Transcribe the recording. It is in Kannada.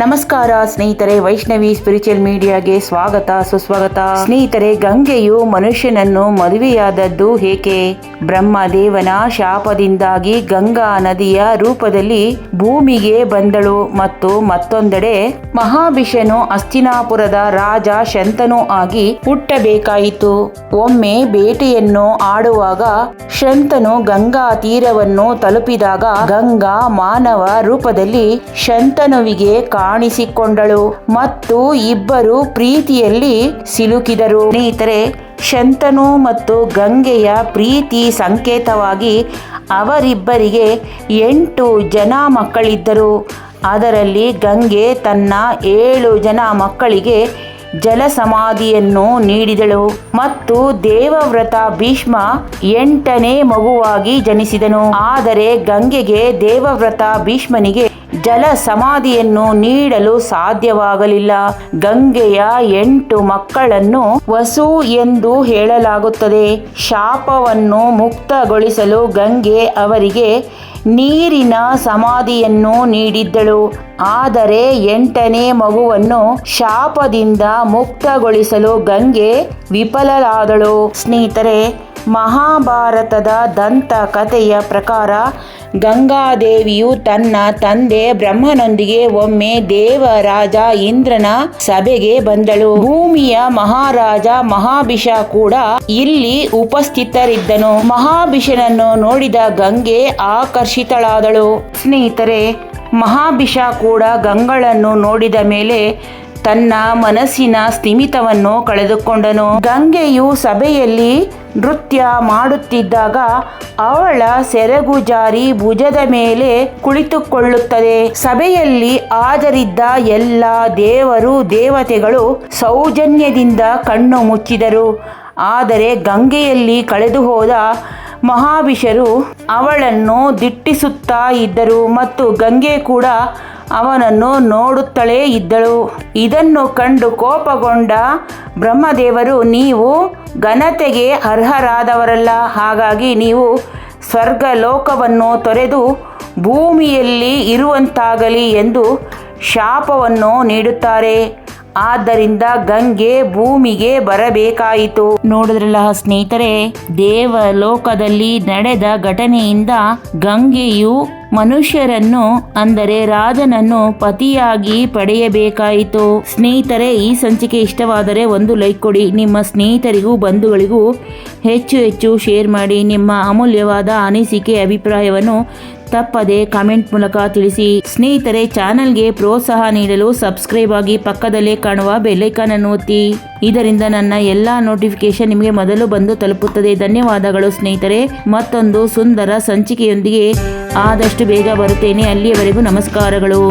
ನಮಸ್ಕಾರ ಸ್ನೇಹಿತರೆ, ವೈಷ್ಣವಿ ಸ್ಪಿರಿಚುವಲ್ ಮೀಡಿಯಾಗೆ ಸ್ವಾಗತ, ಸುಸ್ವಾಗತ. ಸ್ನೇಹಿತರೆ, ಗಂಗೆಯು ಮನುಷ್ಯನನ್ನು ಮದುವೆಯಾದದ್ದು ಏಕೆ ಬ್ರಹ್ಮದೇವನ ಶಾಪದಿಂದಾಗಿ ಗಂಗಾ ನದಿಯ ರೂಪದಲ್ಲಿ ಭೂಮಿಗೆ ಬಂದಳು ಮತ್ತು ಮತ್ತೊಂದೆಡೆ ಮಹಾಭಿಷನು ಅಸ್ತಿನಾಪುರದ ರಾಜ ಶಂತನು ಆಗಿ ಹುಟ್ಟಬೇಕಾಯಿತು. ಒಮ್ಮೆ ಬೇಟೆಯನ್ನು ಆಡುವಾಗ ಶಂತನು ಗಂಗಾ ತೀರವನ್ನು ತಲುಪಿದಾಗ ಗಂಗಾ ಮಾನವ ರೂಪದಲ್ಲಿ ಶಂತನುವಿಗೆ ಕಾಣಿಸಿಕೊಂಡಳು ಮತ್ತು ಇಬ್ಬರು ಪ್ರೀತಿಯಲ್ಲಿ ಸಿಲುಕಿದರು. ಸ್ನೇಹಿತರೆ, ಶಂತನು ಮತ್ತು ಗಂಗೆಯ ಪ್ರೀತಿ ಸಂಕೇತವಾಗಿ ಅವರಿಬ್ಬರಿಗೆ ಎಂಟು ಜನ ಮಕ್ಕಳಿದ್ದರು. ಅದರಲ್ಲಿ ಗಂಗೆ ತನ್ನ ಏಳು ಜನ ಮಕ್ಕಳಿಗೆ ಜಲ ಸಮಾಧಿಯನ್ನು ನೀಡಿದಳು. ಮತ್ತು ದೇವವ್ರತ ಭೀಷ್ಮ ಎಂಟನೇ ಮಗುವಾಗಿ ಜನಿಸಿದನು. ಆದರೆ ಗಂಗೆಗೆ ದೇವವ್ರತ ಭೀಷ್ಮನಿಗೆ ಜಲ ಸಮಾಧಿಯನ್ನು ನೀಡಲು ಸಾಧ್ಯವಾಗಲಿಲ್ಲ. ಗಂಗೆಯ ಎಂಟು ಮಕ್ಕಳನ್ನು ವಸು ಎಂದು ಹೇಳಲಾಗುತ್ತದೆ. ಶಾಪವನ್ನು ಮುಕ್ತಗೊಳಿಸಲು ಗಂಗೆ ಅವರಿಗೆ ನೀರಿನ ಸಮಾಧಿಯನ್ನು ನೀಡಿದ್ದಳು. ಆದರೆ ಎಂಟನೇ ಮಗುವನ್ನು ಶಾಪದಿಂದ ಮುಕ್ತಗೊಳಿಸಲು ಗಂಗೆ ವಿಫಲರಾದಳು ಸ್ನೇಹಿತರೆ, ಮಹಾಭಾರತದ ದಂತ ಕಥೆಯ ಪ್ರಕಾರ ಗಂಗಾದೇವಿಯು ತನ್ನ ತಂದೆ ಬ್ರಹ್ಮನೊಂದಿಗೆ ಒಮ್ಮೆ ದೇವರಾಜ ಇಂದ್ರನ ಸಭೆಗೆ ಬಂದಳು. ಭೂಮಿಯ ಮಹಾರಾಜ ಮಹಾಭಿಷ ಕೂಡ ಇಲ್ಲಿ ಉಪಸ್ಥಿತರಿದ್ದನು. ಮಹಾಭಿಷನನ್ನು ನೋಡಿದ ಗಂಗೆ ಆಕರ್ಷಿತಳಾದಳು. ಸ್ನೇಹಿತರೆ, ಮಹಾಭಿಷ ಕೂಡ ಗಂಗಳನ್ನು ನೋಡಿದ ಮೇಲೆ ತನ್ನ ಮನಸ್ಸಿನ ಸ್ಥಿಮಿತವನ್ನು ಕಳೆದುಕೊಂಡನು. ಗಂಗೆಯು ಸಭೆಯಲ್ಲಿ ನೃತ್ಯ ಮಾಡುತ್ತಿದ್ದಾಗ ಅವಳ ಸೆರಗು ಜಾರಿ ಭುಜದ ಮೇಲೆ ಕುಳಿತುಕೊಳ್ಳುತ್ತದೆ. ಸಭೆಯಲ್ಲಿ ಹಾಜರಿದ್ದ ಎಲ್ಲ ದೇವರು ದೇವತೆಗಳು ಸೌಜನ್ಯದಿಂದ ಕಣ್ಣು ಮುಚ್ಚಿದರು. ಆದರೆ ಗಂಗೆಯಲ್ಲಿ ಕಳೆದು ಹೋದ ಮಹಾಭಿಷರು ಅವಳನ್ನು ದಿಟ್ಟಿಸುತ್ತಾ ಇದ್ದರು ಮತ್ತು ಗಂಗೆ ಕೂಡ ಅವನನ್ನು ನೋಡುತ್ತಲೇ ಇದ್ದಳು. ಇದನ್ನು ಕಂಡು ಕೋಪಗೊಂಡ ಬ್ರಹ್ಮದೇವರು, ನೀವು ಘನತೆಗೆ ಅರ್ಹರಾದವರಲ್ಲ, ಹಾಗಾಗಿ ನೀವು ಸ್ವರ್ಗ ಲೋಕವನ್ನು ತೊರೆದು ಭೂಮಿಯಲ್ಲಿ ಇರುವಂತಾಗಲಿ ಎಂದು ಶಾಪವನ್ನು ನೀಡುತ್ತಾರೆ. ಆದ್ದರಿಂದ ಗಂಗೆ ಭೂಮಿಗೆ ಬರಬೇಕಾಯಿತು. ನೋಡಿದ್ರಲ್ಲ ಸ್ನೇಹಿತರೆ, ದೇವಲೋಕದಲ್ಲಿ ನಡೆದ ಘಟನೆಯಿಂದ ಗಂಗೆಯು ಮನುಷ್ಯರನ್ನು, ಅಂದರೆ ರಾಜನನ್ನು ಪತಿಯಾಗಿ ಪಡೆಯಬೇಕಾಯಿತು. ಸ್ನೇಹಿತರೆ, ಈ ಸಂಚಿಕೆ ಇಷ್ಟವಾದರೆ ಒಂದು ಲೈಕ್ ಕೊಡಿ. ನಿಮ್ಮ ಸ್ನೇಹಿತರಿಗೂ, ಬಂಧುಗಳಿಗೂ ಹೆಚ್ಚು ಹೆಚ್ಚು ಶೇರ್ ಮಾಡಿ. ನಿಮ್ಮ ಅಮೂಲ್ಯವಾದ ಅನಿಸಿಕೆ, ಅಭಿಪ್ರಾಯವನ್ನು ತಪ್ಪದೆ ಕಾಮೆಂಟ್ ಮೂಲಕ ತಿಳಿಸಿ. ಸ್ನೇಹಿತರೆ, ಚಾನೆಲ್ಗೆ ಪ್ರೋತ್ಸಾಹ ನೀಡಲು ಸಬ್ಸ್ಕ್ರೈಬ್ ಆಗಿ ಪಕ್ಕದಲ್ಲೇ ಕಾಣುವ ಬೆಲ್ಲೈಕಾನ್ ಅನ್ನು ಒತ್ತಿ. ಇದರಿಂದ ನನ್ನ ಎಲ್ಲಾ ನೋಟಿಫಿಕೇಶನ್ ನಿಮಗೆ ಮೊದಲು ಬಂದು ತಲುಪುತ್ತದೆ. ಧನ್ಯವಾದಗಳು ಸ್ನೇಹಿತರೆ. ಮತ್ತೊಂದು ಸುಂದರ ಸಂಚಿಕೆಯೊಂದಿಗೆ ಆದಷ್ಟು ಬೇಗ ಬರುತ್ತೇನೆ. ಅಲ್ಲಿಯವರೆಗೂ ನಮಸ್ಕಾರಗಳು.